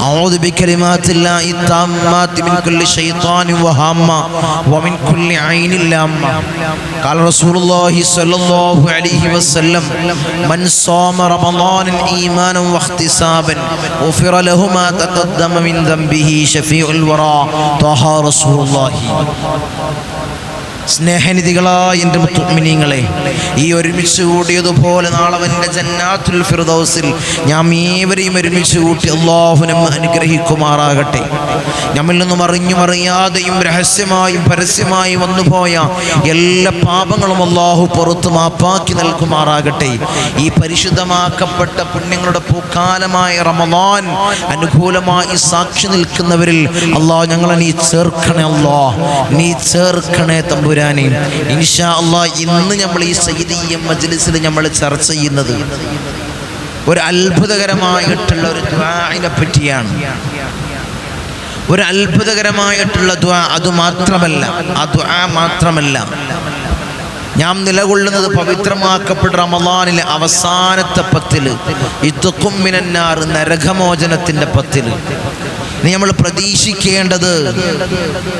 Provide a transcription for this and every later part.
أعوذ بكلمات الله التامات من كل شيطان وهامة ومن كل عين لامة. قال رسول الله صلى الله عليه وسلم من صام رمضان إيمانا واحتسابا غفر له ما تقدم من ذنبه شفيع الورى. طه رسول الله. സ്നേഹനിധികളായ എന്റെ മുത്തുമിനിങ്ങളെ ഈ ഒരുമിച്ച് കൂടിയതുപോലെ നാളവന്റെ ജന്നാത്തുൽ ഫിർദൗസിൽ ഞാൻ ഏവരെയും ഒരുമിച്ച് കൂട്ടി അള്ളാഹുനം അനുഗ്രഹിക്കുമാറാകട്ടെ. നമ്മിൽ നിന്നും അറിഞ്ഞും അറിയാതെയും രഹസ്യമായും പരസ്യമായും വന്നുപോയ എല്ലാ പാപങ്ങളും അള്ളാഹു പുറത്ത് മാപ്പാക്കി നൽകുമാറാകട്ടെ. ഈ പരിശുദ്ധമാക്കപ്പെട്ട പുണ്യങ്ങളുടെ പൂക്കാലമായ റമദാൻ അനുകൂലമായി സാക്ഷി നിൽക്കുന്നവരിൽ അള്ളാഹു ഞങ്ങളെ നീ ചേർക്കണേ അള്ളാഹ് നീ ചേർക്കണേ തമ്പുരാനെ ഇൻഷാ അള്ളാ ഇന്ന് നമ്മൾ ഈ സൈദീയ മജ്ലിസിൽ നമ്മൾ ചർച്ച ചെയ്യുന്നത് ഒരു അത്ഭുതകരമായിട്ടുള്ള ഒരു ദ്വാനെ പറ്റിയാണ്. ഒരു അത്ഭുതകരമായിട്ടുള്ള ദ്വാ അത് മാത്രമല്ല ആ ദ്വാ മാത്രമല്ല. ഞാൻ നിലകൊള്ളുന്നത് പവിത്രമാക്കപ്പെട്ട റമദാനിലെ അവസാനത്തെ പത്തിൽ ഇത്തുക്കും മിനന്നാർ നരകമോചനത്തിന്റെ പത്തിൽ. ഇനി നമ്മൾ പ്രതീക്ഷിക്കേണ്ടത്.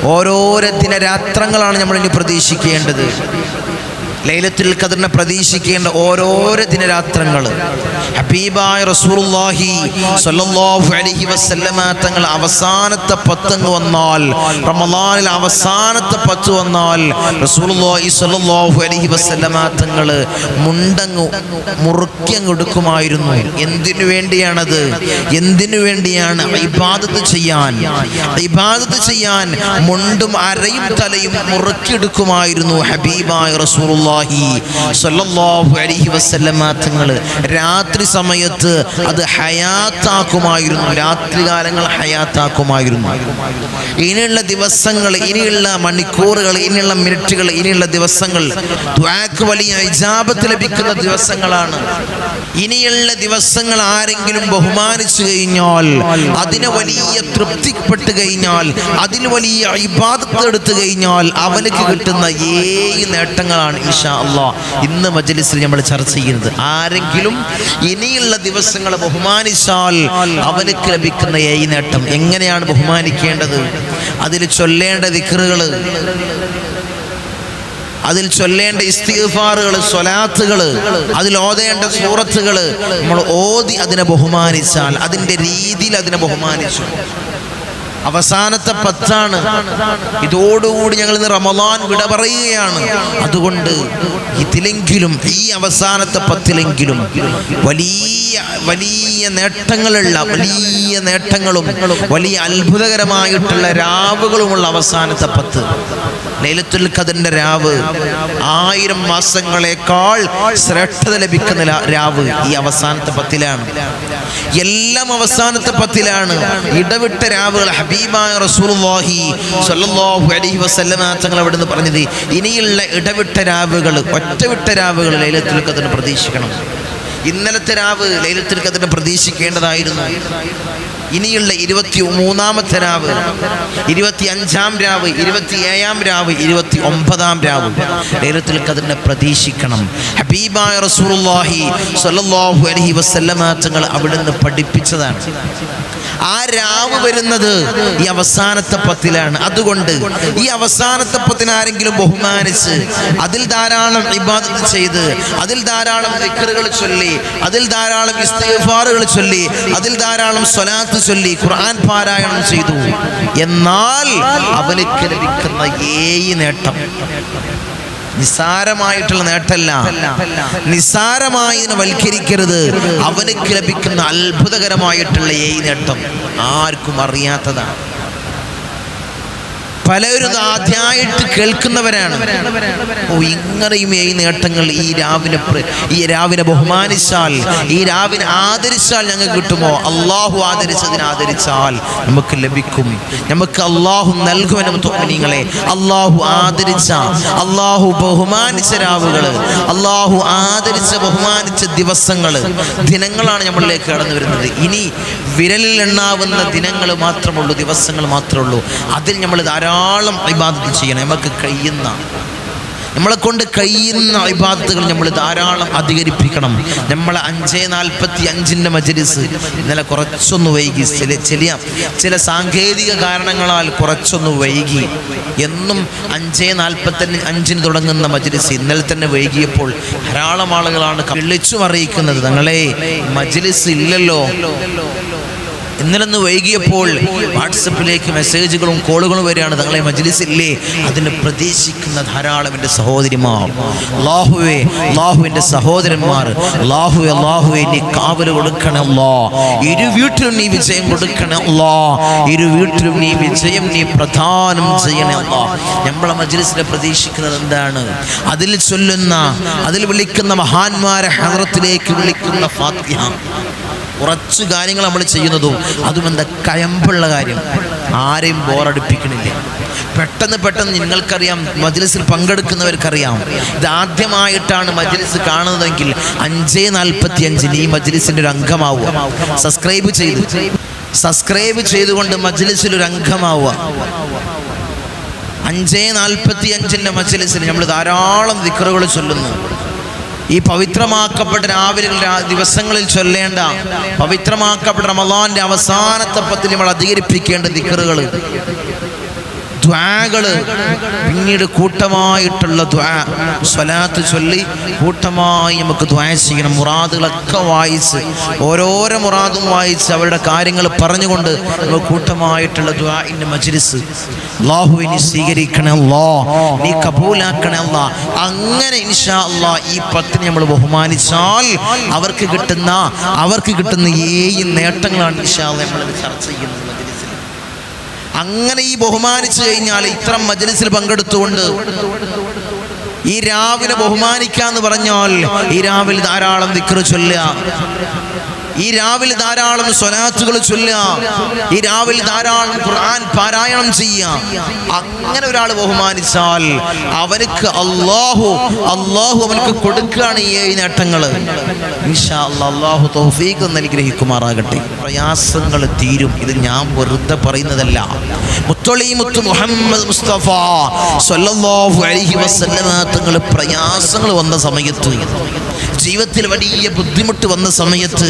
ഓരോരത്തിന്റെ രാത്രങ്ങളാണ് നമ്മൾ ഇനി പ്രതീക്ഷിക്കേണ്ടത്. ലൈലത്തുൽ ഖദറിനെ പ്രതീക്ഷിക്കേണ്ട ഓരോരോ ദിനരാത്രങ്ങൾ ഹബീബായ റസൂലുള്ളാഹി സ്വല്ലല്ലാഹു അലൈഹി വസല്ലമ തങ്ങൾ അവസാനത്തെ പത്തങ്ങ് വന്നാൽ റമദാനിൽ അവസാനത്തെ പത്ത് വന്നാൽ റസൂലുള്ളാഹി സ്വല്ലല്ലാഹു അലൈഹി വസല്ലമ തങ്ങൾ മുണ്ടങ്ങ് മുറുക്കി എടുക്കുമായിരുന്നു. എന്തിനു വേണ്ടിയാണത്? എന്തിനു വേണ്ടിയാണ് ഇബാദത്ത് ചെയ്യാൻ? ഇബാദത്ത് ചെയ്യാൻ മുണ്ടും അരയും തലയും മുറുക്കിയെടുക്കുമായിരുന്നു ഹബീബായ റസൂലുള്ളാഹി. സ്വല്ലല്ലാഹു അലൈഹി വസല്ലമ തങ്ങൾ രാത്രി സമയത്ത് അത് ഹയാത്താക്കുമായിരുന്നു. രാത്രി കാലങ്ങൾ ഹയാത്താക്കുമായിരുന്നു. ഇനിയുള്ള ദിവസങ്ങൾ ഇനിയുള്ള മണിക്കൂറുകൾ ഇനിയുള്ള മിനിറ്റുകൾ ഇനിയുള്ള ദിവസങ്ങൾ വലിയ ഇജാബത്ത് ലഭിക്കുന്ന ദിവസങ്ങളാണ്. ഇനിയുള്ള ദിവസങ്ങൾ ആരെങ്കിലും ബഹുമാനിച്ചു കഴിഞ്ഞാൽ അതിനെ വലിയ തൃപ്തിപ്പെട്ട് കഴിഞ്ഞാൽ അതിന് വലിയ ഇബാദത്ത് കഴിഞ്ഞാൽ അവനക്ക് കിട്ടുന്ന ഏഴ് നേട്ടങ്ങളാണ്. ഇൻഷാ അള്ളാ ഇന്ന് മജ്ലിസിൽ നമ്മൾ ചർച്ച ചെയ്യുന്നത് ആരെങ്കിലും ഇനിയുള്ള ദിവസങ്ങളെ ബഹുമാനിച്ചാൽ അവനക്ക് ലഭിക്കുന്ന ഏഴ് നേട്ടം. എങ്ങനെയാണ് ബഹുമാനിക്കേണ്ടത്? അതിൽ ചൊല്ലേണ്ട വിക്രുകൾ അതിൽ ചൊല്ലേണ്ട ഇസ്തിഫാറുകൾ സ്വലാത്തുകൾ അതിൽ ഓതേണ്ട സൂറത്തുകൾ നമ്മൾ ഓതി അതിനെ ബഹുമാനിച്ചാൽ അതിന്റെ രീതിയിൽ അതിനെ ബഹുമാനിച്ചു. അവസാനത്തെ പത്താണ്. ഇതോടുകൂടി ഞങ്ങൾ ഇന്ന് റമദാൻ വിട പറയുകയാണ്. അതുകൊണ്ട് ഇതിലെങ്കിലും ഈ അവസാനത്തെ പത്തിലെങ്കിലും വലിയ വലിയ നേട്ടങ്ങളുള്ള വലിയ നേട്ടങ്ങളും വലിയ അത്ഭുതകരമായിട്ടുള്ള രാവുകളുമുള്ള അവസാനത്തെ പത്ത്. ലൈലത്തുൽ ഖദറിന്റെ രാവ് ആയിരം മാസങ്ങളെക്കാൾ ശ്രേഷ്ഠത ലഭിക്കുന്ന രാവ് ഈ അവസാനത്തെ പത്തിലാണ്. എല്ലാം അവസാനത്തെ പത്തിലാണ്. ഇടവിട്ട രാവുകൾ ഹബീബായ റസൂലുള്ളാഹി സ്വല്ലല്ലാഹു അലൈഹി വസല്ലമ തങ്ങൾ അവിടെ നിന്ന് പറഞ്ഞത് ഇനിയുള്ള ഇടവിട്ട രാവുകൾ ഒറ്റവിട്ട രാവുകൾ ലൈലത്തുൽ പ്രതീക്ഷിക്കണം. ഇന്നലത്തെ രാവ് ലൈലത്തുൽ ഖദറിന് പ്രതീക്ഷിക്കേണ്ടതായിരുന്നു. ഇനിയുള്ള ഇരുപത്തി മൂന്നാമത്തെ രാവ് ഇരുപത്തി അഞ്ചാം രാവ് ഇരുപത്തി ഏഴാം രാവ് ഇരുപത്തി ഒമ്പതാം രാവ് ലൈലത്തുൽ ഖദറിനെ പ്രതീക്ഷിക്കണം. ഹബീബായ റസൂലുള്ളാഹി സ്വല്ലല്ലാഹു അലൈഹി വസല്ലമ തങ്ങൾ അവിടുന്ന് പഠിപ്പിച്ചതാണ്. ആ രാവ് വരുന്നത് ഈ അവസാനത്തെ പത്തിലാണ്. അതുകൊണ്ട് ഈ അവസാനത്തെ പത്തിന് ആരെങ്കിലും ബഹുമാനിച്ച് അതിൽ ധാരാളം ഇബാദത്ത് ചെയ്ത് അതിൽ ധാരാളം ദിക്റുകൾ ചൊല്ലി അതിൽ ധാരാളം ഇസ്തിഗ്ഫാറുകൾ ചൊല്ലി അതിൽ ധാരാളം സ്വലാത്ത് ചൊല്ലി ഖുർആൻ പാരായണം ചെയ്തു. എന്നാൽ അവനിക്ക് ലഭിക്കുന്ന ഏഴ് നേട്ടം. നിസാരമായിട്ടുള്ള നേട്ടല്ല. നിസാരമായി വൽക്കരിക്കരുത്. അവനക്ക് ലഭിക്കുന്ന അത്ഭുതകരമായിട്ടുള്ള ഈ നേട്ടം ആർക്കും അറിയാത്തതാണ്. പലരും ആദ്യമായിട്ട് കേൾക്കുന്നവരാണ്. ഓ ഇങ്ങനെയും ഈ നേട്ടങ്ങൾ ഈ രാവിനെ ഈ രാവിനെ ബഹുമാനിച്ചാൽ ഈ രാവിനെ ആദരിച്ചാൽ ഞങ്ങൾക്ക് കിട്ടുമോ? അള്ളാഹു ആദരിച്ചതിനെ ആദരിച്ചാൽ നമുക്ക് ലഭിക്കും. നമുക്ക് അള്ളാഹു നൽകുമെന്ന് തോന്നിങ്ങളെ അള്ളാഹു ആദരിച്ച അള്ളാഹു ബഹുമാനിച്ച രാവുകൾ അള്ളാഹു ആദരിച്ച ബഹുമാനിച്ച ദിവസങ്ങൾ ദിനങ്ങളാണ് നമ്മളിലേക്ക് കടന്നു വരുന്നത്. ഇനി വിരലിൽ എണ്ണാവുന്ന ദിനങ്ങൾ മാത്രമുള്ളൂ ദിവസങ്ങൾ മാത്രമേ ഉള്ളൂ അതിൽ നമ്മൾ ധാരാളം ഇബാദത്ത് ചെയ്യണം. നമുക്ക് കഴിയുന്ന നമ്മളെ കൊണ്ട് കഴിയുന്ന ഇബാദത്തുകൾ നമ്മൾ ധാരാളം അധികരിപ്പിക്കണം. നമ്മളെ അഞ്ചേ നാൽപ്പത്തി അഞ്ചിന്റെ മജലിസ് ഇന്നലെ കുറച്ചൊന്ന് വൈകി. ചില ചില ചില സാങ്കേതിക കാരണങ്ങളാൽ കുറച്ചൊന്ന് വൈകി. എന്നും അഞ്ചേ നാൽപ്പത്തി അഞ്ചിന് തുടങ്ങുന്ന മജലിസ് ഇന്നലെ തന്നെ വൈകിയപ്പോൾ ധാരാളം ആളുകളാണ് വിളിച്ചും അറിയിക്കുന്നത്. ഞങ്ങളെ മജലിസ് ഇല്ലല്ലോ. ഇന്നലെ ഒന്ന് വൈകിയപ്പോൾ വാട്സപ്പിലേക്ക് മെസ്സേജുകളും കോളുകളും വരികയാണ്. തങ്ങളെ മജ്ലിസില്ലേ? അതിന് പ്രതീക്ഷിക്കുന്ന ധാരാളം എന്റെ സഹോദരിമാർ. ലാഹുവേ ലാഹുവിന്റെ സഹോദരന്മാർ. ലാഹുവെ ലാഹുവെ നീ കാവൽ കൊടുക്കണമല്ലോ ഇരു വീട്ടിലും നീ വിജയം കൊടുക്കണമല്ലോ ഇരു വീട്ടിലും നീ വിജയം നീ പ്രധാനം ചെയ്യണമല്ലോ നമ്മളെ മജ്ലിസിനെ പ്രതീക്ഷിക്കുന്നത് എന്താണ്? അതിൽ ചൊല്ലുന്ന അതിൽ വിളിക്കുന്ന മഹാന്മാരെ ഹദ്റത്തിലേക്ക് വിളിക്കുന്ന ഫാത്തിഹ. കുറച്ച് കാര്യങ്ങൾ നമ്മൾ ചെയ്യുന്നതും അതും എന്താ കയമ്പുള്ള കാര്യം. ആരെയും ബോറടിപ്പിക്കണില്ല പെട്ടെന്ന് പെട്ടെന്ന് നിങ്ങൾക്കറിയാം മജ്ലിസിൽ പങ്കെടുക്കുന്നവർക്കറിയാം. ഇത് ആദ്യമായിട്ടാണ് മജ്ലിസ് കാണുന്നതെങ്കിൽ അഞ്ചേ നാൽപ്പത്തി അഞ്ചിന് ഈ മജ്ലിസിന്റെ ഒരു അംഗമാവുക. സബ്സ്ക്രൈബ് ചെയ്ത്. സബ്സ്ക്രൈബ് ചെയ്തുകൊണ്ട് മജ്ലിസിൽ ഒരു അംഗമാവുക. അഞ്ചേ നാൽപ്പത്തി അഞ്ചിന്റെ മജ്ലിസിൽ നമ്മൾ ധാരാളം ദിക്കറുകൾ ചൊല്ലുന്നു. ഈ പവിത്രമാക്കപ്പെട്ട രാവിലെ ദിവസങ്ങളിൽ ചൊല്ലേണ്ട പവിത്രമാക്കപ്പെട്ട റമദാന്റെ അവസാനത്തെ പത്തിൽ നമ്മൾ അധികരിപ്പിക്കേണ്ട ദിക്കറുകൾ ദ്വാകൾ. പിന്നീട് കൂട്ടമായിട്ടുള്ള ദ്വാ സ്വലാത്ത് ചൊല്ലി കൂട്ടമായി നമുക്ക് ദ്വാ ചെയ്യണം. മുറാദുകളൊക്കെ വായിച്ച് ഓരോരോ മുറാദും വായിച്ച് അവരുടെ കാര്യങ്ങൾ പറഞ്ഞുകൊണ്ട് നമുക്ക് കൂട്ടമായിട്ടുള്ള ദ്വാഇന്റെ മജ്ലിസ്. അള്ളാഹു ലാഹുവിനെ സ്വീകരിക്കണേ അല്ലാ നീ കബൂലാക്കണേ അല്ലാ. അങ്ങനെ ഇൻഷാ ഈ പത്തിന് നമ്മൾ ബഹുമാനിച്ചാൽ അവർക്ക് കിട്ടുന്ന അവർക്ക് കിട്ടുന്ന ഏഴ് നേട്ടങ്ങളാണ് ഇൻഷാ അല്ലാ നമ്മളിത് ചർച്ച ചെയ്യുന്നത്. അങ്ങനെ ഈ ബഹുമാനിച്ചു കഴിഞ്ഞാൽ ഇത്തരം മജ്ലിസിൽ പങ്കെടുത്തുകൊണ്ട് ഈ രാവിലെ ബഹുമാനിക്കാന്ന് പറഞ്ഞാൽ ഈ രാവിലെ ധാരാളം ദിക്റ് ചൊല്ലുക. ഈ രാവിലെ ധാരാളം സ്വലാത്തുകൾ ചൊല്ലുക. ഈ രാവിലെ ധാരാളം ഖുർആൻ പാരായണം ചെയ്യുക. അങ്ങനെ ഒരാൾ ബഹുമാനിച്ചാൽ അവനക്ക് അള്ളാഹു അള്ളാഹു അവനക്ക് കൊടുക്കുകയാണ് ഈ ഏഴ് നേട്ടങ്ങൾ. അള്ളാഹു തൗഫീഖ് എന്ന് അനുഗ്രഹിക്കുമാറാകട്ടെ പ്രയാസങ്ങൾ തീരും. ഇത് ഞാൻ വെറുതെ പറയുന്നതല്ല. മുത്തൊളി മുത്തു മുഹമ്മദ് മുസ്തഫ സല്ലല്ലാഹു അലൈഹി വസല്ലമ തങ്ങൾ പ്രയാസങ്ങൾ വന്ന സമയത്ത് ജീവിതത്തിൽ വലിയ ബുദ്ധിമുട്ട് വന്ന സമയത്ത്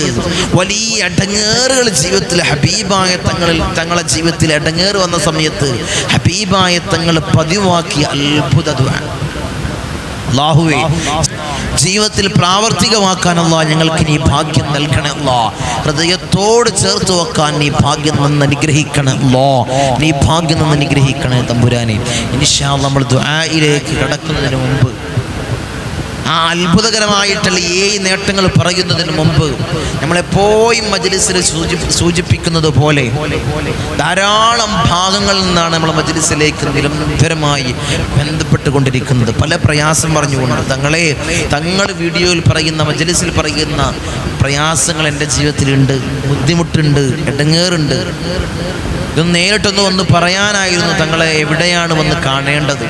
വലിയ അടങ്ങേറുകൾ ജീവിതത്തിൽ ഹബീബായ തങ്ങളിൽ തങ്ങളെ ജീവിതത്തിൽ അടങ്ങേറ് വന്ന സമയത്ത് ഹബീബായ തങ്ങൾ പതിവാക്കിയ അത്ഭുത അള്ളാഹുവേ ജീവിതത്തിൽ പ്രാവർത്തികമാക്കാൻ ഞങ്ങൾക്ക് നീ ഭാഗ്യം നൽകണേ ഹൃദയത്തോട് ചേർത്ത് വെക്കാൻ നീ ഭാഗ്യം നിന്ന് അനുഗ്രഹിക്കണേ അല്ലാ. നീ ഭാഗ്യം നിന്ന് അനുഗ്രഹിക്കണേ തമ്പുരാനെ. ഇനിഷാ നമ്മൾ ദുആയിലേക്ക് കടക്കുന്നതിന് മുമ്പ് ആ അത്ഭുതകരമായിട്ടുള്ള ഏഴ് നേട്ടങ്ങൾ പറയുന്നതിന് മുമ്പ് നമ്മളെപ്പോഴും മജ്ലിസിൽ സൂചി സൂചിപ്പിക്കുന്നത് പോലെ ധാരാളം ഭാഗങ്ങളിൽ നിന്നാണ് നമ്മൾ മജ്ലിസിലേക്ക് നിരന്തരമായി ബന്ധപ്പെട്ടുകൊണ്ടിരിക്കുന്നത്. പല പ്രയാസം പറഞ്ഞുകൊണ്ട് തങ്ങളെ തങ്ങൾ വീഡിയോയിൽ പറയുന്ന മജ്ലിസിൽ പറയുന്ന പ്രയാസങ്ങൾ എന്റെ ജീവിതത്തിലുണ്ട് ബുദ്ധിമുട്ടുണ്ട് ഇടങ്ങേറുണ്ട് ഇത് നേരിട്ടൊന്നും ഒന്ന് പറയാനായിരുന്നു തങ്ങളെ എവിടെയാണ് വന്ന് കാണേണ്ടത്.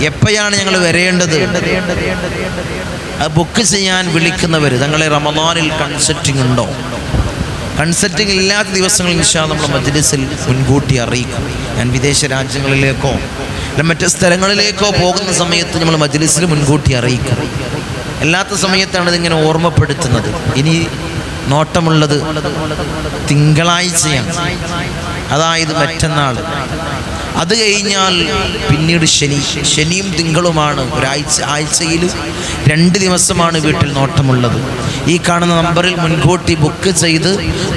എപ്പോഴാണ് ഞങ്ങൾ വരേണ്ടത്? ബുക്ക് ചെയ്യാൻ വിളിക്കുന്നവർ തങ്ങളെ റമദാനിൽ കൺസെറ്റിംഗ് ഉണ്ടോ? കൺസെറ്റിംഗ് ഇല്ലാത്ത ദിവസങ്ങളിൽ ഇൻഷാ നമ്മൾ മജ്ലിസിൽ മുൻകൂട്ടി അറിയിക്കും. ഞാൻ വിദേശ രാജ്യങ്ങളിലേക്കോ അല്ല മറ്റ് സ്ഥലങ്ങളിലേക്കോ പോകുന്ന സമയത്ത് നമ്മൾ മജ്ലിസിൽ മുൻകൂട്ടി അറിയിക്കും. അല്ലാത്ത സമയത്താണ് ഇതിങ്ങനെ ഓർമ്മപ്പെടുത്തുന്നത്. ഇനി നോട്ടമുള്ളത് തിങ്കളാഴ്ചയാണ്. അതായത് മറ്റന്നാൾ. അത് കഴിഞ്ഞാൽ പിന്നീട് ശനി. ശനിയും തിങ്കളുമാണ്. ഒരാഴ്ച ആഴ്ചയിൽ രണ്ട് ദിവസമാണ് വീട്ടിൽ നോട്ടമുള്ളത്. ഈ കാണുന്ന നമ്പറിൽ മുൻകൂട്ടി ബുക്ക് ചെയ്ത്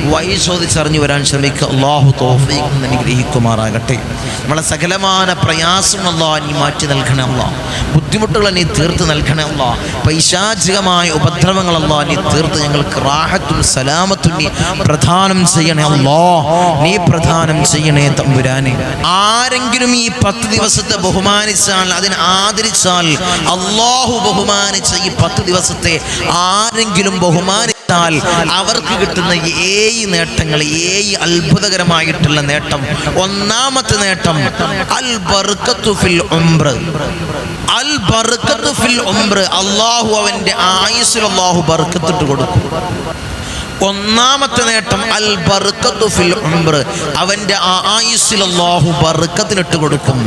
വൈ ചോദിച്ചറിഞ്ഞു വരാൻ ശ്രമിക്കുക. അള്ളാഹു തോഫീഖ് അനുഗ്രഹിക്കുമാറാകട്ടെ. നമ്മളെ സകലമാന പ്രയാസം അള്ളാഹ് നീ മാറ്റി നൽകണേ അല്ലാ ബുദ്ധിമുട്ടുകൾ നീ തീർത്ത് നൽകണേ അല്ലാ. പൈശാചികമായ ഉപദ്രവങ്ങളല്ലാ നീ തീർത്ത്. ഞങ്ങൾക്ക് റാഹത്തും സലാമത്തും നീ പ്രധാനം ചെയ്യണേ അല്ലാ. നീ പ്രധാനം ചെയ്യണേ തമ്പുരാനെ. ആരെങ്കിലും ഈ പത്ത് ദിവസത്തെ ബഹുമാനിച്ചാൽ അതിനെ ആദരിച്ചാൽ അള്ളാഹു ബഹുമാനിച്ച ഈ പത്ത് ദിവസത്തെ ആരെങ്കിലും ബഹുമാനിച്ചാൽ അവർക്ക് കിട്ടുന്ന ഏഴ് നേട്ടങ്ങൾ ഏഴ് അത്ഭുതകരമായിട്ടുള്ള നേട്ടം. ഒന്നാമത്തെ നേട്ടം അൽ ബർക്കത്തു ഫിൽ ഉംറ. അൽ ബർക്കത്തു ഫിൽ ഉംറ അള്ളാഹു അവന്റെ ആയുസ്സിൽ അള്ളാഹു ബർക്കത്തിട്ട് കൊടുക്കും. ഒന്നാമത്തെ നേട്ടം അൽ ബർക്കത്തു ഫിൽ ഉംറ. അവന്റെ ആ ആയുസ്സിൽ അള്ളാഹു ബർക്കത്തിനിട്ട് കൊടുക്കും.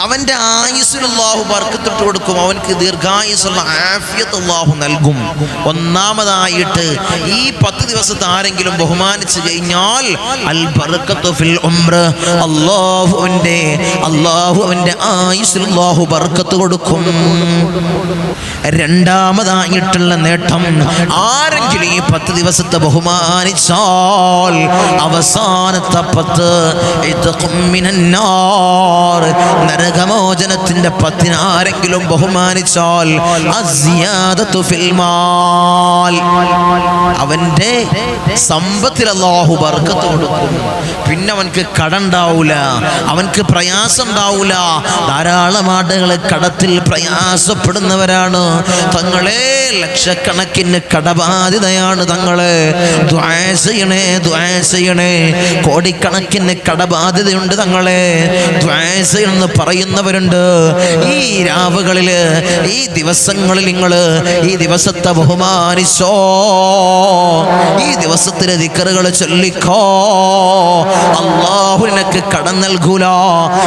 ആ. അവന്റെ ആയുസ്സിൽ അള്ളാഹു വർക്കത്തിട്ട് കൊടുക്കും അവൻക്ക് ദീർഘായുസുള്ള ആഫിയത്ത് അള്ളാഹു നൽകും ഒന്നാമതായിട്ട് ഈ പത്ത് ദിവസത്തെ ആരെങ്കിലും ബഹുമാനിച്ചു കഴിഞ്ഞാൽ അൽ ഫിൽ ഉംറ അള്ളാഹു അവന്റെ അള്ളാഹു അവന്റെ ആയുസ്സിൽ അള്ളാഹു ബർക്കത്ത് കൊടുക്കും രണ്ടാമതായിട്ടുള്ള നേട്ടം ആരെങ്കിലും ഈ പത്ത് ദിവസത്തെ ബഹുമാനിച്ചാൽ അവസാനത്തെ പത്ത് നരക. നരകമോചനത്തിന്റെ പത്തിനാരെങ്കിലും ബഹുമാനിച്ചാൽ. അവന്റെ സമ്പത്തിൽ അള്ളാഹു ബർക്കത്ത് കൊടുക്കും. പിന്നെ അവൻക്ക് കടണ്ടാവൂല. അവൻക്ക് പ്രയാസം ഉണ്ടാവൂല ധാരാളം ആടുകൾ കടത്തിൽ പ്രയാസപ്പെടുന്നവരാണ്. തങ്ങളെ ലക്ഷക്കണക്കിന് കടബാധിതയാണ് തങ്ങളെ. ദ്വാസയണേ ചെയ്യണേ ദ്വാ ചെയ്യണേ. കോടിക്കണക്കിന് കടബാധിതയുണ്ട് തങ്ങളെ. ദ്വാസയെന്ന് ചെയ്യണമെന്ന് പറയുന്നവരുണ്ട്. ഈ രാവുകളിൽ ഈ ദിവസങ്ങളിൽ നിങ്ങൾ ഈ ദിവസത്തെ ബഹുമാനിച്ചോ? ഈ ദിവസത്തിലെ ദിക്കറുകൾ ചൊല്ലിക്കോ? അള്ളാഹു നിനക്ക് കടം നൽകൂല.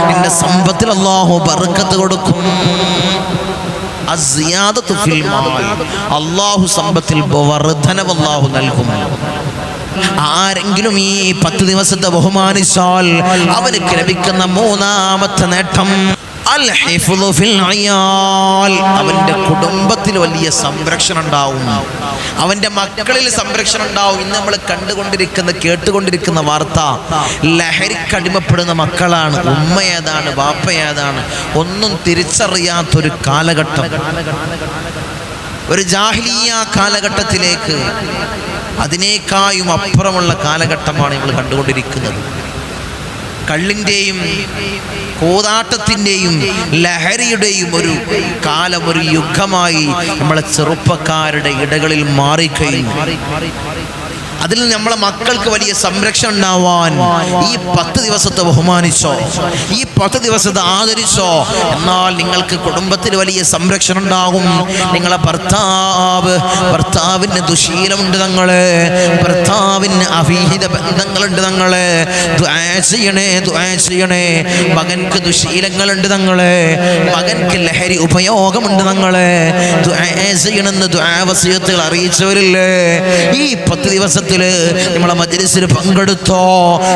നിന്റെ സമ്പത്തിൽ അള്ളാഹു ബർക്കത്ത് കൊടുക്കും. അള്ളാഹു സമ്പത്തിൽ വർധനവ് അള്ളാഹു നൽകും. ആരെങ്കിലും ഈ പത്ത് ദിവസത്തെ ബഹുമാനിച്ചാൽ അവനക്ക് ലഭിക്കുന്ന മൂന്നാമത്തെ നേട്ടം. അവന്റെ കുടുംബത്തിൽ വലിയ സംരക്ഷണം ഉണ്ടാവും. അവന്റെ മക്കളിൽ സംരക്ഷണം ഉണ്ടാവും. ഇന്ന് നമ്മൾ കണ്ടുകൊണ്ടിരിക്കുന്ന കേട്ടുകൊണ്ടിരിക്കുന്ന വാർത്ത ലഹരിക്കടിമപ്പെടുന്ന മക്കളാണ്. ഉമ്മ ഏതാണ് ബാപ്പ ഏതാണ്? ഒന്നും തിരിച്ചറിയാത്തൊരു കാലഘട്ടം. ഒരു ജാഹ്ലിയ കാലഘട്ടത്തിലേക്ക് അതിനേക്കായും അപ്പുറമുള്ള കാലഘട്ടമാണ് നമ്മൾ കണ്ടുകൊണ്ടിരിക്കുന്നത്. കള്ളിന്റെയും കോതാട്ടത്തിന്റെയും ലഹരിയുടെയും ഒരു കാലം ഒരു യുഗമായി നമ്മളെ ചെറുപ്പക്കാരുടെ ഇടകളിൽ മാറിക്കഴിഞ്ഞു. അതിൽ നിന്ന് നമ്മളെ മക്കൾക്ക് വലിയ സംരക്ഷണം ഉണ്ടാവാൻ ഈ പത്ത് ദിവസത്തെ ബഹുമാനിച്ചോ ഈ പത്ത് ദിവസത്തെ ആദരിച്ചോ. എന്നാൽ നിങ്ങൾക്ക് കുടുംബത്തിൽ വലിയ സംരക്ഷണം ഉണ്ടാകും. നിങ്ങളെ ഭർത്താവ് ഭർത്താവിന് ദുശീലമുണ്ട് തങ്ങൾ. ഭർത്താവിന് അവിഹിത ബന്ധങ്ങളുണ്ട് തങ്ങൾ. ചെയ്യണേ ചെയ്യണേ. മകൻക്ക് ദുശീലങ്ങളുണ്ട് തങ്ങൾ. മകൻക്ക് ലഹരി ഉപയോഗമുണ്ട് തങ്ങളെ. ചെയ്യണമെന്ന് ദുആ വസിയത്തുകൾ അറിയിച്ചവരില്ലേ? ഈ പത്ത് ദിവസത്തിൽ നമ്മളെ മജ്ലിസിൽ പങ്കെടുത്തോ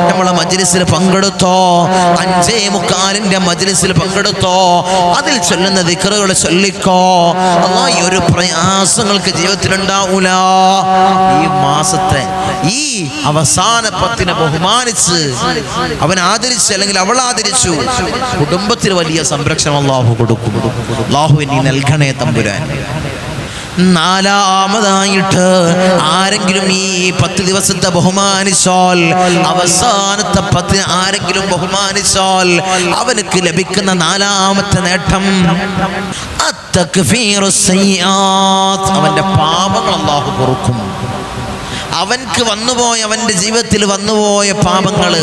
നമ്മളെ മജ്ലിസിൽ പങ്കെടുത്തോ അഞ്ചേ മുക്കാലിന്റെ മജ്ലിസിൽ പങ്കെടുത്തോ അതിൽ ചൊല്ലുന്ന ദിക്കറുകൾ ചൊല്ലിക്കോ. അല്ലാ ഈ ഒരു പ്രയാസങ്ങൾക്ക് ജീവിതത്തിൽ ഉണ്ടാവൂല ഈ മാസത്തെ ഈ അവസാന പത്തിനെ ബഹുമാനിച്ച് അവൻ ആദരിച്ചു അല്ലെങ്കിൽ അവൾ ആദരിച്ചു കുടുംബത്തിന് വലിയ സംരക്ഷണം അള്ളാഹു കൊടുക്കും അള്ളാഹു നീ നൽകണേ തമ്പുരാൻ നാലാമതായിട്ട് ആരെങ്കിലും ഈ പത്ത് ദിവസത്തെ ബഹുമാനിച്ചാൽ അവസാനത്തെ പത്ത് ആരെങ്കിലും ബഹുമാനിച്ചാൽ അവനക്ക് ലഭിക്കുന്ന നാലാമത്തെ നേട്ടം. അവന്റെ പാപങ്ങൾ അള്ളാഹു പൊറുക്കും അവൻക്ക് വന്നുപോയ അവന്റെ ജീവിതത്തിൽ വന്നുപോയ പാപങ്ങൾ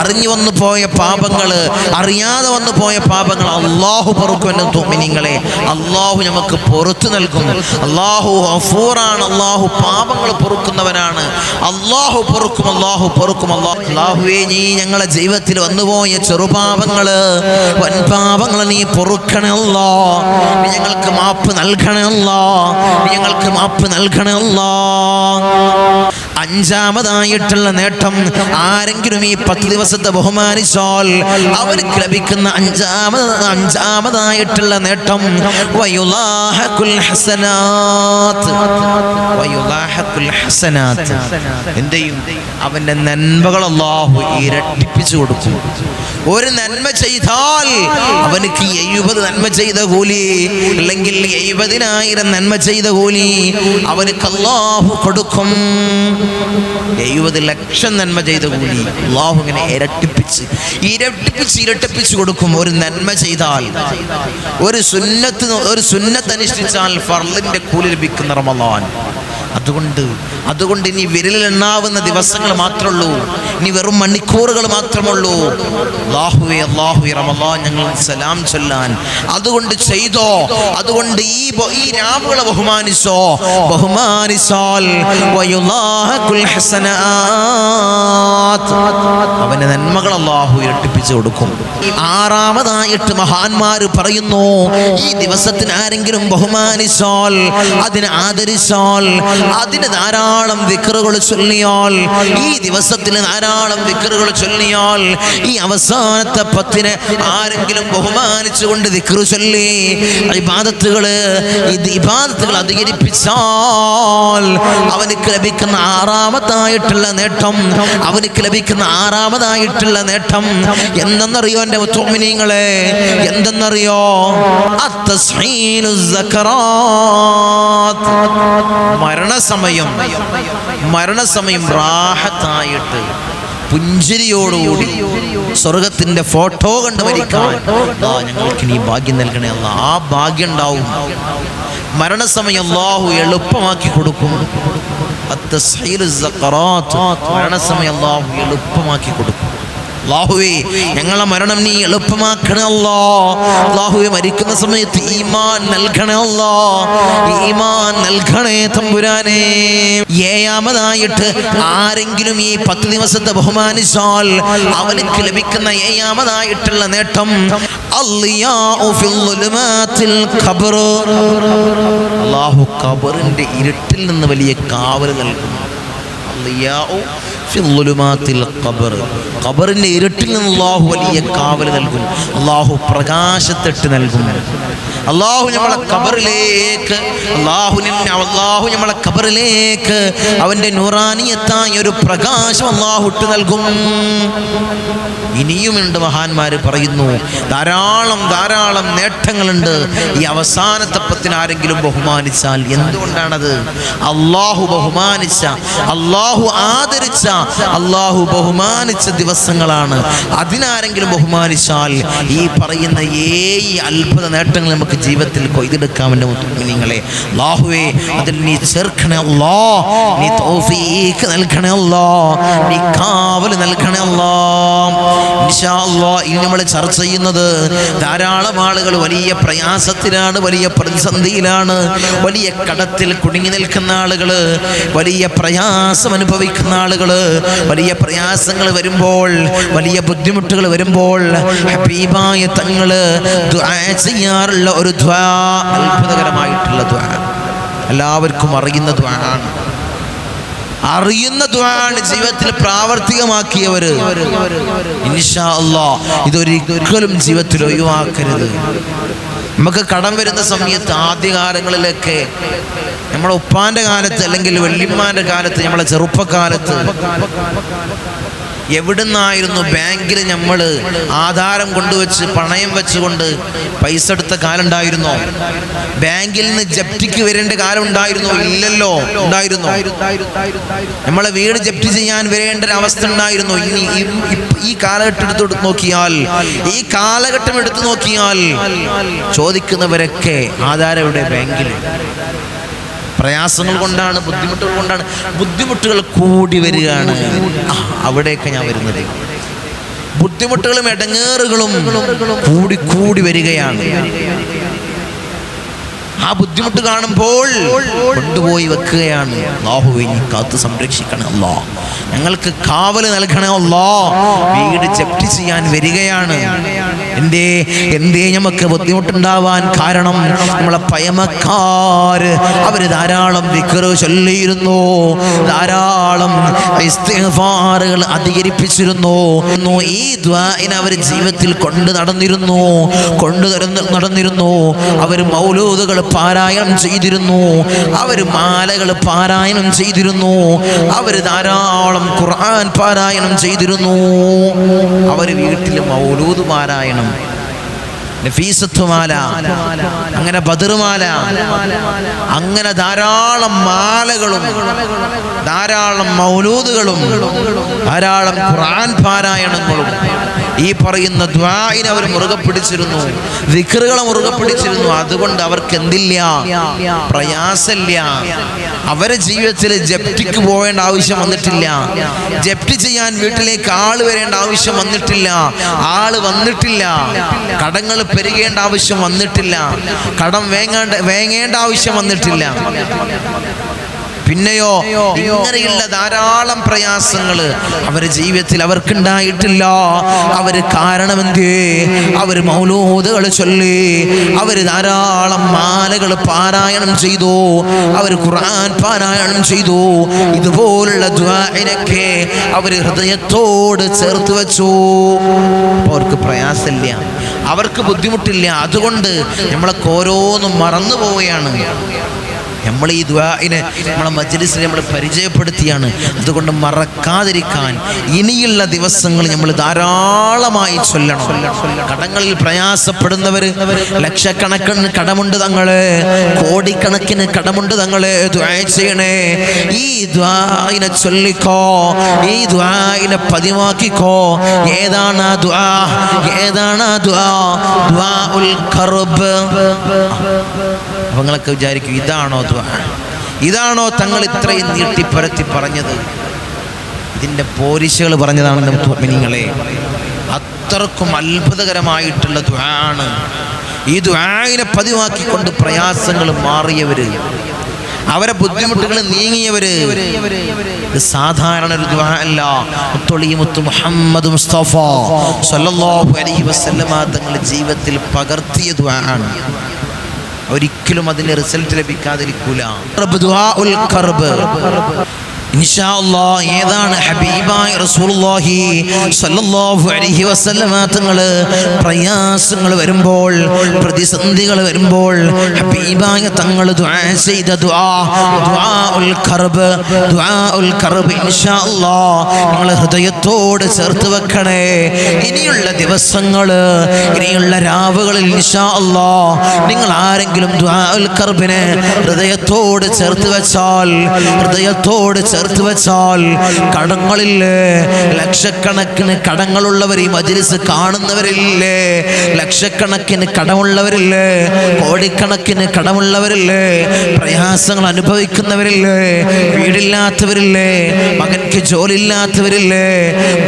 അറിഞ്ഞു വന്നു പോയ പാപങ്ങൾ അറിയാതെ വന്നു പോയ പാപങ്ങൾ അള്ളാഹു പൊറുക്കുമെന്ന് തോമിനിങ്ങളെ അള്ളാഹു നമുക്ക് പുറത്തു നൽകും. അള്ളാഹു അഫൂറാണ് അള്ളാഹു പാപങ്ങൾ പൊറുക്കുന്നവനാണ്. അള്ളാഹു പൊറുക്കും അള്ളാഹു പൊറുക്കും അള്ളാഹു അള്ളാഹുവേ നീ ഞങ്ങളെ ജീവിതത്തിൽ വന്നുപോയ ചെറുപാപങ്ങൾ വൻപാപങ്ങൾ നീ പൊറുക്കണല്ലോ ഞങ്ങൾക്ക് മാപ്പ് നൽകണല്ലോ ഞങ്ങൾക്ക് മാപ്പ് നൽകണമല്ലോ അഞ്ചാമതായിട്ടുള്ള നേട്ടം ആരെങ്കിലും ഈ പത്ത് ദിവസത്തെ ബഹുമാനിച്ചാൽ അവർക്ക് ലഭിക്കുന്ന അഞ്ചാമത് അഞ്ചാമതായിട്ടുള്ള നേട്ടം എന്തെയും? അവന്റെ നന്മകൾ അല്ലാഹു ഇരട്ടിപ്പിച്ചു കൊടുക്കും. ഒരു നന്മ ചെയ്താൽ അവനക്ക് എഴുപത് നന്മ ചെയ്ത കൂലി അല്ലെങ്കിൽ എഴുപതിനായിരം നന്മ ചെയ്ത കൂലി അവനക്ക് അള്ളാഹു കൊടുക്കും. എഴുപത് ലക്ഷം നന്മ ചെയ്ത കൂലി അള്ളാഹു ഇരട്ടിപ്പിച്ച് ഇരട്ടിപ്പിച്ച് ഇരട്ടിപ്പിച്ച് കൊടുക്കും. ഒരു നന്മ ചെയ്താൽ ഒരു സുന്നത്ത് ഒരു സുന്നത്ത് അനുഷ്ഠിച്ചാൽ ഫർലിന്റെ കൂലി ലഭിക്കുന്ന റമളാൻ അതുകൊണ്ട് അതുകൊണ്ട് ഇനി വിരലിലെണ്ണാവുന്ന ദിവസങ്ങൾ മാത്രമുള്ളൂ. ഇനി വെറും മണിക്കൂറുകൾ മാത്രമുള്ളൂ. അല്ലാഹുവേ അല്ലാഹു റമളാൻ ഞങ്ങൾ സലാം ചൊല്ലാൻ. അതുകൊണ്ട് ചെയ്തോ അതുകൊണ്ട് ഈ ഈ രാമുകളെ ബഹുമാനിച്ചോ. ബഹുമാനിച്ചാൽ അവനെ നന്മകൾ അള്ളാഹു ഇരട്ടിപ്പിച്ചു കൊടുക്കും. ആറാമതായിട്ട് മഹാന്മാർ പറയുന്നു ഈ ദിവസത്തിന് ആരെങ്കിലും ബഹുമാനിച്ചാൽ അതിനെ ആദരിച്ചാൽ അതിന് ധാരാളം വിക്കറുകൾ ചൊല്ലിയാൽ ഈ ദിവസത്തിൽ ധാരാളം വിക്കറുകൾ ചൊല്ലിയാൽ ഈ അവസാനത്തെ പത്തിന് ആരെങ്കിലും ബഹുമാനിച്ചുകൊണ്ട് വിക്കറു ചൊല്ലി ഇബാദത്തുകൾ ഇത് ഇബാദത്തുകൾ അധികരിപ്പിച്ചാൽ അവനക്ക് ലഭിക്കുന്ന ആറാമതായിട്ടുള്ള നേട്ടം അവനക്ക് ലഭിക്കുന്ന ആറാമതായിട്ടുള്ള നേട്ടം. എന്തെന്നറിയോ എന്റെ മുത്തോമിനിങ്ങളെ എന്തെന്നറിയോ? മരണ. മരണസമയം മരണസമയം റാഹത്തായിട്ട് പുഞ്ചിരിയോടുകൂടി സ്വർഗത്തിന്റെ ഫോട്ടോ കണ്ട് മരിക്കാൻ ഞങ്ങൾക്ക് നീ ഭാഗ്യം നൽകണേ അല്ല. ആ ഭാഗ്യം ഉണ്ടാവും മരണസമയം അള്ളാഹു എളുപ്പമാക്കി കൊടുക്കും. മരണസമയം അള്ളാഹു എളുപ്പമാക്കി കൊടുക്കും. അള്ളാഹുവേ ഞങ്ങളെ മരണം നീ എളുപ്പമാക്കണല്ലോ ലാഹുവെ മരിക്കുന്ന സമയത്ത് ഈമാൻ നൽകണല്ലോ ഈമാൻ നൽകണേ തമ്പുരാനെ. ഏഴാമതായിട്ട് ആരെങ്കിലും ഈ പത്ത് ദിവസത്തെ ബഹുമാനിച്ചാൽ അവനക്ക് ലഭിക്കുന്ന ഏഴാമതായിട്ടുള്ള നേട്ടം. അള്ളാഹു കബറിന്റെ ഇരുട്ടിൽ നിന്ന് വലിയ കാവൽ നൽകും ഖബർ. ഇരുട്ടിൽ നിന്ന് അള്ളാഹു വലിയ കാവൽ നൽകും അള്ളാഹു പ്രകാശത്തിട്ട് നൽകും അള്ളാഹു നമ്മളെ കബറിലേക്ക് അള്ളാഹു അള്ളാഹു നമ്മളെ കബറിലേക്ക് അവന്റെ നൂറാനിയത്തായ ഒരു പ്രകാശം അള്ളാഹു ഇട്ട് നൽകും. ഇനിയുമുണ്ട് മഹാന്മാർ പറയുന്നു ധാരാളം ധാരാളം നേട്ടങ്ങളുണ്ട്. ഈ അവസാനത്തെ ആരെങ്കിലും ബഹുമാനിച്ചാൽ എന്തുകൊണ്ടാണത്? അള്ളാഹു ബഹുമാനിച്ച അള്ളാഹു ആദരിച്ച അള്ളാഹു ബഹുമാനിച്ച ദിവസങ്ങളാണ്. അതിനാരെങ്കിലും ബഹുമാനിച്ചാൽ ഈ പറയുന്ന ഏ അത്ഭുത നേട്ടങ്ങൾ നമുക്ക് ജീവിതത്തിൽ കൊയ്തെടുക്കാമെന്ന് നിങ്ങളെ അള്ളാഹുവേ അതിൽ നീ ചേർക്കണേ അല്ലോ. നീ തോഫീക്ക് നൽകണേ അല്ലോ. നീ കാവൽ നൽകണേ അല്ലോ. ഇൻഷാ അല്ലാ, ഇനി നമ്മൾ ചർച്ച ചെയ്യുന്നത് ധാരാളം ആളുകൾ വലിയ പ്രയാസത്തിലാണ് വലിയ പ്രതിസന്ധിയിലാണ് വലിയ കടത്തിൽ കുടുങ്ങി നിൽക്കുന്ന ആളുകൾ വലിയ പ്രയാസം അനുഭവിക്കുന്ന ആളുകൾ വലിയ പ്രയാസങ്ങൾ വരുമ്പോൾ വലിയ ബുദ്ധിമുട്ടുകൾ വരുമ്പോൾ ഹബീബായ തങ്ങൾ ദുആ ചെയ്യാറുള്ള ഒരു ദ്വാ അത്ഭുതകരമായിട്ടുള്ള ദ്വാ. എല്ലാവർക്കും അറിയുന്ന ദ്വാ ആണ്. അറിയുന്ന ദ്വാണ് ജീവിതത്തിൽ പ്രാവർത്തികമാക്കിയവര്. ഇൻഷാ ഇതൊരിക്കലും ജീവിതത്തിൽ ഒഴിവാക്കരുത്. നമുക്ക് കടം വരുന്ന സമയത്ത് ആദ്യകാലങ്ങളിലൊക്കെ നമ്മളെ ഉപ്പാന്റെ കാലത്ത് അല്ലെങ്കിൽ വെള്ളിമാന്റെ കാലത്ത് നമ്മളെ ചെറുപ്പക്കാലത്ത് എവിടുന്നായിരുന്നു ബാങ്കിൽ നമ്മൾ ആധാരം കൊണ്ടുവച്ച് പണയം വെച്ചുകൊണ്ട് പൈസ എടുത്ത കാലം ഉണ്ടായിരുന്നോ ബാങ്കിൽ നിന്ന് ജപ്തിക്ക് വരേണ്ട കാലം ഉണ്ടായിരുന്നോ ഇല്ലല്ലോ. ഉണ്ടായിരുന്നോ? നമ്മളെ വീട് ജപ്തി ചെയ്യാൻ വരേണ്ട ഒരു അവസ്ഥ ഉണ്ടായിരുന്നു? ഇനി ഈ- കാലഘട്ടം എടുത്ത് നോക്കിയാൽ ഈ കാലഘട്ടം എടുത്തു നോക്കിയാൽ ചോദിക്കുന്നവരൊക്കെ ആധാരം ഇവിടെ ബാങ്കിൽ പ്രയാസങ്ങൾ കൊണ്ടാണ് ബുദ്ധിമുട്ടുകൾ കൊണ്ടാണ് ബുദ്ധിമുട്ടുകൾ കൂടി വരികയാണ്. അവിടെയൊക്കെ ഞാൻ വരുന്നത്. ബുദ്ധിമുട്ടുകളും ഇടങ്ങേറുകളും കൂടി കൂടി വരികയാണ്. ആ ബുദ്ധിമുട്ട് കാണുമ്പോൾ കൊണ്ടുപോയി വെക്കുകയാണ്. അള്ളാഹുവെ നീ കാത്ത് സംരക്ഷിക്കണം. ഞങ്ങൾക്ക് കാവൽ നൽകണേ വീട് ജപ്തി ചെയ്യാൻ വരികയാണ്. എന്തേ എന്തേ നമുക്ക് ബുദ്ധിമുട്ടുണ്ടാവാൻ കാരണം? നമ്മളെ പയമക്കാര് അവർ ധാരാളം വിക്കറ് ചൊല്ലിയിരുന്നു. ധാരാളം ഇസ്തിഗ്ഫാറുകൾ അധികരിപ്പിച്ചിരുന്നു. ഈ ദ്വാന അവർ ജീവിതത്തിൽ കൊണ്ട് നടന്നിരുന്നു. കൊണ്ടു നടന്നിരുന്നു. അവർ മൗലൂദുകൾ പാരായണം ചെയ്തിരുന്നു. അവർ മാലകൾ പാരായണം ചെയ്തിരുന്നു. അവർ ധാരാളം ഖുർആൻ പാരായണം ചെയ്തിരുന്നു. അവർ വീട്ടിൽ മൗലൂദ് പാരായണം. നഫീസത്തുമാല അങ്ങനെ ബദർമാല അങ്ങനെ ധാരാളം മാലകളും ധാരാളം മൗലൂദുകളും ധാരാളം ഖുർആൻ പാരായണങ്ങളും ഈ പറയുന്ന ദ്വായിനെ അവർ മുറുകെ പിടിച്ചിരുന്നു. വിക്രുകളെ മുറുകെ പിടിച്ചിരുന്നു. അതുകൊണ്ട് അവർക്ക് എന്തില്ല? പ്രയാസമില്ല. അവരെ ജീവിതത്തിൽ ജപ്തിക്ക് പോകേണ്ട ആവശ്യം വന്നിട്ടില്ല. ജപ്തി ചെയ്യാൻ വീട്ടിലേക്ക് ആൾ വരേണ്ട ആവശ്യം വന്നിട്ടില്ല. ആൾ വന്നിട്ടില്ല. കടങ്ങൾ പെരുകേണ്ട ആവശ്യം വന്നിട്ടില്ല. കടം വേങ്ങേണ്ട വേങ്ങേണ്ട ആവശ്യം വന്നിട്ടില്ല. പിന്നെയോ ഇങ്ങനെയുള്ള ധാരാളം പ്രയാസങ്ങൾ അവർ ജീവിതത്തിൽ അവർക്കുണ്ടായിട്ടില്ല. അവർ കാരണമെന്തേ? അവർ മൗലൂദുകൾ ചൊല്ലി അവർ ധാരാളം മാലകൾ പാരായണം ചെയ്തു അവർ ഖുർആൻ പാരായണം ചെയ്തു. ഇതുപോലുള്ള ദ്വാരക്കെ അവർ ഹൃദയത്തോട് ചേർത്ത് വെച്ചു. അവർക്ക് പ്രയാസമില്ല. അവർക്ക് ബുദ്ധിമുട്ടില്ല. അതുകൊണ്ട് നമ്മളൊക്കെ ഓരോന്നും മറന്നു പോവുകയാണ് നമ്മൾ ഈ ദ്വാഇനെ നമ്മളെ മജ്ലിസിൽ നമ്മൾ പരിചയപ്പെടുത്തിയാണ്. അതുകൊണ്ട് മറക്കാതിരിക്കാൻ ഇനിയുള്ള ദിവസങ്ങൾ നമ്മൾ ധാരാളമായി ചൊല്ലണം. കടങ്ങളിൽ പ്രയാസപ്പെടുന്നവർ ലക്ഷക്കണക്കിന് കടമുണ്ട് തങ്ങൾ. കോടിക്കണക്കിന് കടമുണ്ട് തങ്ങൾ ചെയ്യണേ. ഈ ദ്വാഇനെ ചൊല്ലിക്കോ ഈ ദ്വാഇനെ പതിവാക്കിക്കോ. ഏതാണ് ആ ഏതാണ് ആ ദ്വാ ദ്വാ ഉൽ കറുബ് അപ്പൊ വിചാരിക്കും ഇതാണോ ദ്വാ ഇതാണോ തങ്ങൾ ഇത്രയും നീട്ടിപ്പരത്തി പറഞ്ഞത്? ഇതിന്റെ പോരിശകൾ പറഞ്ഞതാണ് നിങ്ങളെ അത്രക്കും അത്ഭുതകരമായിട്ടുള്ള ദ്വാണ് ഈ ദ്വായിനെ പതിവാക്കിക്കൊണ്ട് പ്രയാസങ്ങൾ മാറിയവര് അവരെ ബുദ്ധിമുട്ടുകൾ നീങ്ങിയവര് സാധാരണ ഒരു അല്ല. മുത്തൊളിമുത്ത് മുഹമ്മദ് മുസ്തഫ സല്ലല്ലാഹു അലൈഹി വസല്ലമ തങ്ങളുടെ ജീവിതത്തിൽ പകർത്തിയ ദ്വാ ആണ്. ഒരിക്കലും അതിന് റിസൾട്ട് ലഭിക്കാതിരിക്കൂല. ഏതാണ് ഹബീബായ റസൂലുള്ളാഹി സ്വല്ലല്ലാഹു അലൈഹി വസല്ലമ തങ്ങൾ പ്രയാസങ്ങൾ വരുമ്പോൾ പ്രതിസന്ധികൾ വരുമ്പോൾ ഹബീബായ തങ്ങൾ ദുആ ചെയ്ത ദുആ ദുആഉൽ കർബ് ദുആഉൽ കർബ് ഇൻഷാ അല്ലാഹ് നിങ്ങൾ ഹൃദയത്തോട് ചേർത്ത് വെക്കണേ. ഇനിയുള്ള ദിവസങ്ങൾ ഇനിയുള്ള രാവുകളിൽ ഇൻഷാ അല്ലാഹ് നിങ്ങൾ ആരെങ്കിലും ദുആഉൽ കർബിനെ ഹൃദയത്തോട് ചേർത്ത് വെച്ചാൽ ഹൃദയത്തോട് ചേർത്ത് വെച്ചാൽ കടങ്ങളില്ലേ? ലക്ഷക്കണക്കിന് കടങ്ങളുള്ളവർ ഈ മജിലിസ് കാണുന്നവരില്ലേ? ലക്ഷക്കണക്കിന് കടമുള്ളവരില്ലേ? കോടിക്കണക്കിന് കടമുള്ളവരില്ലേ? പ്രയാസങ്ങൾ അനുഭവിക്കുന്നവരില്ലേ? വീടില്ലാത്തവരില്ലേ? മകൻക്ക് ജോലിയില്ലാത്തവരില്ലേ?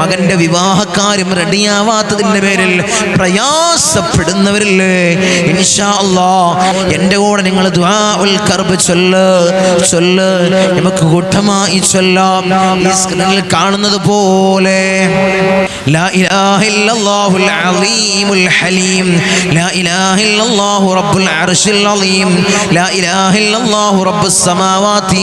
മകന്റെ വിവാഹക്കാരും റെഡിയാവാത്തതിന്റെ പേരിൽ പ്രയാസപ്പെടുന്നവരില്ലേ? ഇൻഷാ എന്റെ കൂടെ നിങ്ങൾ ഉൽ കർബ് ചൊല്ല് ചൊല്ല്. നമുക്ക് കൂട്ടമായി സ്ക്രീനിൽ കാണുന്നത് പോലെ. لا إله إلا الله العظيم الحليم لا إله إلا الله رب العرش العظيم لا إله إلا الله رب السماوات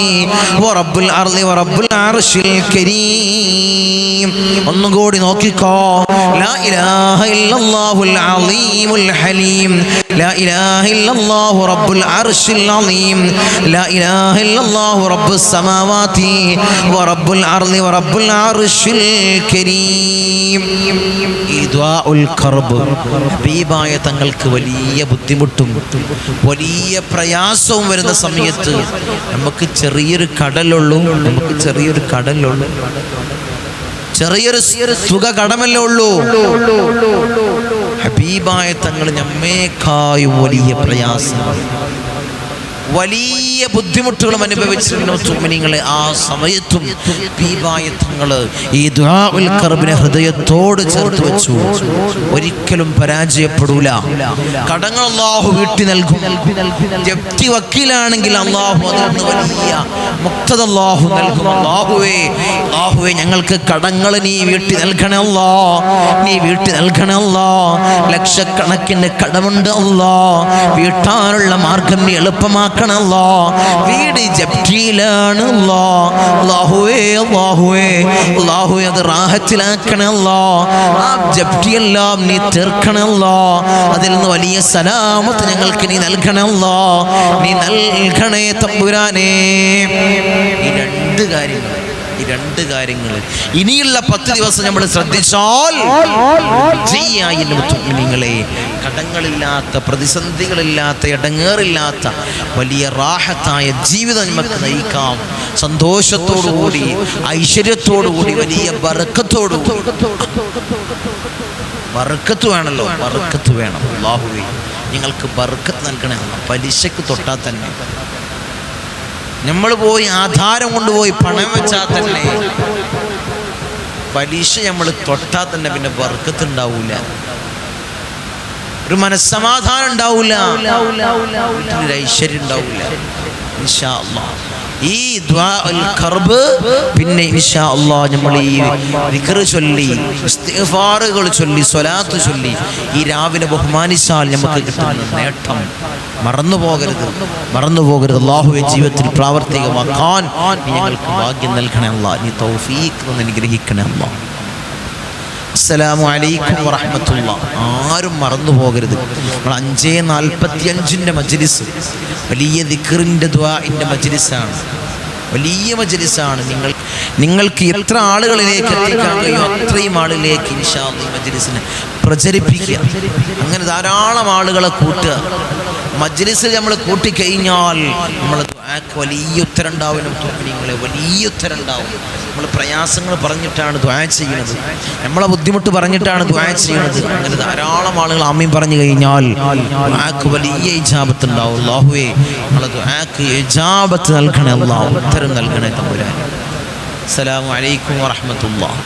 ورب الأرض ورب العرش الكريم ഒന്നും കൂടി നോക്കിക്കോ لا إله إلا الله العظيم الحليم لا إله إلا الله رب العرش العظيم لا إله إلا الله رب السماوات ورب الأرض ورب العرش الكريم ഈ ദുആഉൽ കർബ് ഹബീബായ തങ്ങൾക്ക് വലിയ ബുദ്ധിമുട്ടും വലിയ പ്രയാസവും വരുന്ന സമയത്ത് നമുക്ക് ചെറിയൊരു കടലുള്ളൂ നമുക്ക് ചെറിയൊരു കടലുള്ളൂ. ചെറിയൊരു സുഖ കടമല്ലേ ഉള്ളൂ. ഹബീബായ തങ്ങൾ നമ്മേക്കായും വലിയ പ്രയാസം. വലിയ ബുദ്ധിമുട്ടുകളും അനുഭവിച്ചിരുന്ന മുഅ്മിനീങ്ങളെ ആ സമയത്തും ബീബായത്തങ്ങൾ ഈ ദുആഉൽ കർബിനെ ഹൃദയത്തോട് ചേർത്ത് വെച്ചു. ഒരിക്കലും പരാജയപ്പെടൂല. കടങ്ങൾ അള്ളാഹു വീട്ടി നൽകും. ജപ്തി വക്കീലാണെങ്കിൽ അള്ളാഹു അതുകൊണ്ട് വലിയ മുക്തത അള്ളാഹു നൽകും. അള്ളാഹുവേ അള്ളാഹുവേ ഞങ്ങൾക്ക് കടങ്ങൾ നീ വീട്ടി നൽകണല്ലോ നീ വീട്ടി നൽകണല്ലോ ലക്ഷക്കണക്കിന് കടമുണ്ട് അല്ലോ. വീട്ടാനുള്ള മാർഗം നീ എളുപ്പമാക്കണം അല്ലാ വീട് ജപ്റ്റിയിലാണല്ലോ ലാഹുവേ ലാഹുവേ ലാഹുവേ അത് റാഹത്തിലാക്കണല്ലോ. ആ ജപ്റ്റിയെല്ലാം നീ തീർക്കണല്ലോ. അതിൽ നിന്ന് വലിയ സലാമത്ത് ഞങ്ങൾക്ക് നീ നൽകണല്ലോ. നീ നൽകണേ തമ്പുരാനേ. ഈ രണ്ട് കാര്യങ്ങൾ. ഈ രണ്ട് കാര്യങ്ങൾ. ഇനിയുള്ള പത്ത് ദിവസം നമ്മൾ ശ്രദ്ധിച്ചാൽ നിങ്ങളെ കടങ്ങളില്ലാത്ത പ്രതിസന്ധികളില്ലാത്ത ഇടങ്ങേറില്ലാത്ത വലിയ റാഹത്തായ ജീവിതം നമുക്ക് നയിക്കാം. സന്തോഷത്തോടുകൂടി ഐശ്വര്യത്തോടുകൂടി വലിയ ബറക്കത്തോടുകൂടി ബർക്കത്ത് വേണമല്ലോ ബർക്കത്ത് വേണം. ബാഹുവേ നിങ്ങൾക്ക് ബർക്കത്ത് നൽകണമെന്ന് പലിശക്ക് തൊട്ടാൽ തന്നെ. നമ്മൾ പോയി ആധാരം കൊണ്ടുപോയി പണം വെച്ചാൽ തന്നെ പലിശ നമ്മൾ തൊട്ടാൽ തന്നെ പിന്നെ വർക്കത്തുണ്ടാവൂല. ഒരു മനസ്സമാധാനം ഉണ്ടാവൂല. വീട്ടിലൊരു ഐശ്വര്യം ഉണ്ടാവൂല. ഇൻഷാ അല്ലാഹ്. ഈ കർബ് പിന്നെ ഇൻഷാ അള്ളാ നമ്മൾ ഈ വിക്റ് ചൊല്ലി ഫാറുകൾ ചൊല്ലി സ്വലാത്ത് ചൊല്ലി ഈ രാവിലെ ബഹുമാനിച്ചാൽ നമുക്ക് കിട്ടുന്ന നേട്ടം. മറന്നു പോകരുത്. മറന്നു പോകരുത്. അള്ളാഹുവെ ജീവിതത്തിൽ പ്രാവർത്തികമാക്കാൻ ഞങ്ങൾക്ക് ഭാഗ്യം നൽകണേ അള്ളാ നീ തൗഫീഖ് എന്ന് അനുഗ്രഹിക്കണേ അല്ലാ അസ്സലാമു അലൈക്കും വറഹ്മത്തുള്ള. ആരും മറന്നു പോകരുത്. നമ്മൾ അഞ്ചേ നാൽപ്പത്തി അഞ്ചിന്റെ മജ്ലിസ് വലിയ ദിക്റിന്റെ ദ്വാഇന്റെ മജ്ലിസാണ്. വലിയ മജ്ലിസാണ്. നിങ്ങൾ നിങ്ങൾക്ക് എത്ര ആളുകളിലേക്ക് എത്തിക്കാൻ കഴിയും അത്രയും ആളിലേക്ക് ഇൻഷാ മജ്ലിസിനെ പ്രചരിപ്പിക്കുക. അങ്ങനെ ധാരാളം ആളുകളെ കൂട്ടുക. മജ്ലിസിൽ നമ്മൾ കൂട്ടിക്കഴിഞ്ഞാൽ നമ്മൾ വലിയ ഉത്തരം ഉണ്ടാവും വലിയ ഉത്തരം ഉണ്ടാവും നമ്മൾ പ്രയാസങ്ങൾ പറഞ്ഞിട്ടാണ് ദ്വാ ചെയ്യുന്നത്. നമ്മളെ ബുദ്ധിമുട്ട് പറഞ്ഞിട്ടാണ് ദ്വാ ചെയ്യുന്നത്. അങ്ങനെ ധാരാളം ആളുകൾ ആമീൻ പറഞ്ഞു കഴിഞ്ഞാൽ വലിയ ഇജാബത്ത് ഉണ്ടാവും അള്ളാഹുവേ നമ്മളെ ദ്വാക്ക് ഇജാബത്ത് നൽകണേ അള്ളാഹു ഉത്തരം നൽകണേ തമ്പുരാൻ അസ്സലാമു അലൈക്കും വറഹ്മത്തുള്ളാഹി.